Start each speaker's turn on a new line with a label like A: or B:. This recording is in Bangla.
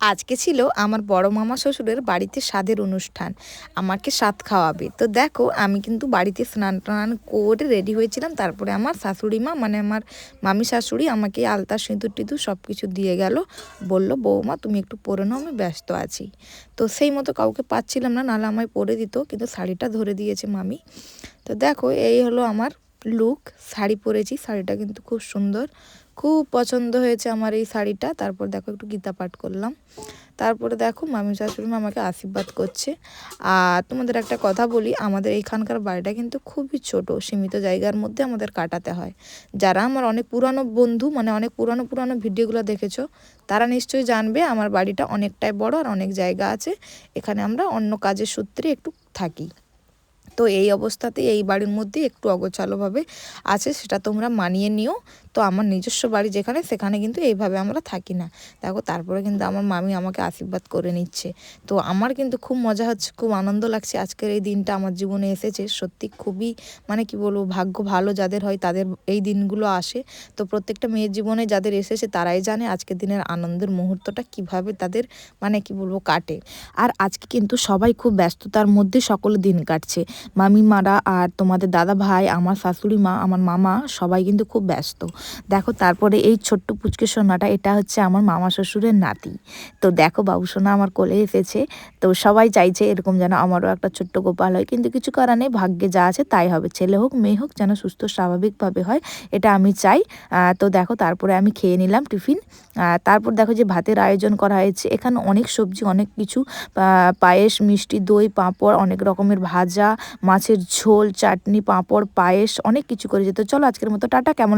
A: আজকে ছিল আমার বড় মামা শ্বশুরের বাড়িতে স্বাদের অনুষ্ঠান। আমাকে স্বাদ খাওয়াবে। তো দেখো, আমি কিন্তু বাড়িতে স্নান টান করে রেডি হয়েছিলাম। তারপরে আমার শাশুড়ি মা মানে আমার মামি শাশুড়ি আমাকে আলতা, সিঁদুর টিঁদুর সব কিছু দিয়ে গেল। বলল, বৌমা, তুমি একটু পরে নাও, আমি ব্যস্ত আছি। তো সেই মতো কাউকে পাচ্ছিলাম না, নাহলে আমায় পরে দিত, কিন্তু শাড়িটা ধরে দিয়েছে মামি। তো দেখো, এই হলো আমার লুক শাড়ি পরেছি, শাড়িটা কিন্তু খুব সুন্দর। খুব পছন্দ হয়েছে আমার এই শাড়িটা। তারপর দেখো, একটু গীতা পাঠ করলাম। তারপরে দেখো, মামি শাশুড়ি আমাকে আশীর্বাদ করছে। আর তোমাদের একটা কথা বলি, আমাদের এইখানকার বাড়িটা কিন্তু খুবই ছোট, সীমিত জায়গার মধ্যে আমাদের কাটাতে হয়। যারা আমার অনেক পুরানো বন্ধু মানে অনেক পুরানো পুরানো ভিডিওগুলো দেখেছ, তারা নিশ্চয়ই জানবে আমার বাড়িটা অনেকটাই বড় আর অনেক জায়গা আছে। এখানে আমরা অন্য কাজের সূত্রে একটু থাকি। তো এই অবস্থাতে এই বাড়ির মধ্যে একটু অগোছালোভাবে আছে, সেটা তোমরা মানিয়ে নিও। তো আমার নিজস্ব বাড়ি যেখানে, সেখানে কিন্তু এইভাবে আমরা থাকি না। দেখো, তারপরে কিন্তু আমার মামি আমাকে আশীর্বাদ করে নিচ্ছে। তো আমার কিন্তু খুব মজা হচ্ছে, খুব আনন্দ লাগছে। আজকের এই দিনটা আমার জীবনে এসেছে, সত্যি খুবই মানে কি বলব, ভাগ্য ভালো যাদের হয় তাদের এই দিনগুলো আসে। তো প্রত্যেকটা মেয়ের জীবনে যাদের এসেছে, তারাই জানে আজকের দিনের আনন্দের মুহূর্তটা কীভাবে তাদের মানে কি বলব, কাটে। আর আজকে কিন্তু সবাই খুব ব্যস্ততার মধ্যে সকল দিন কাটছে। মামিমারা আর তোমাদের দাদা ভাই, আমার শাশুড়ি মা, আমার মামা সবাই কিন্তু খুব ব্যস্ত। দেখো তারপরে এই ছোট্ট পুচকে সোনাটা, এটা হচ্ছে আমার মামা শ্বশুরের নাতি। তো দেখো বাবু সোনা আমার কোলে এসেছে। তো সবাই চাইছে এরকম যেন আমারও একটা ছোট্ট গোপাল হয়। কিন্তু কিছু করার নেই, ভাগ্যে যা আছে তাই হবে। ছেলে হোক, মেয়ে হোক, যেন সুস্থ স্বাভাবিকভাবে হয়, এটা আমি চাই। তো দেখো তারপরে আমি খেয়ে নিলাম টিফিন। তারপর দেখো যে ভাতের আয়োজন করা হয়েছে। এখানে অনেক সবজি, অনেক কিছু পায়েস, মিষ্টি, দই, পাঁপড়, অনেক রকমের ভাজা মাছের ঝোল চাটনি পাঁপড় পায়েস অনেক কিছু করে যেত। চলো আজকের মতো টাটা কেমন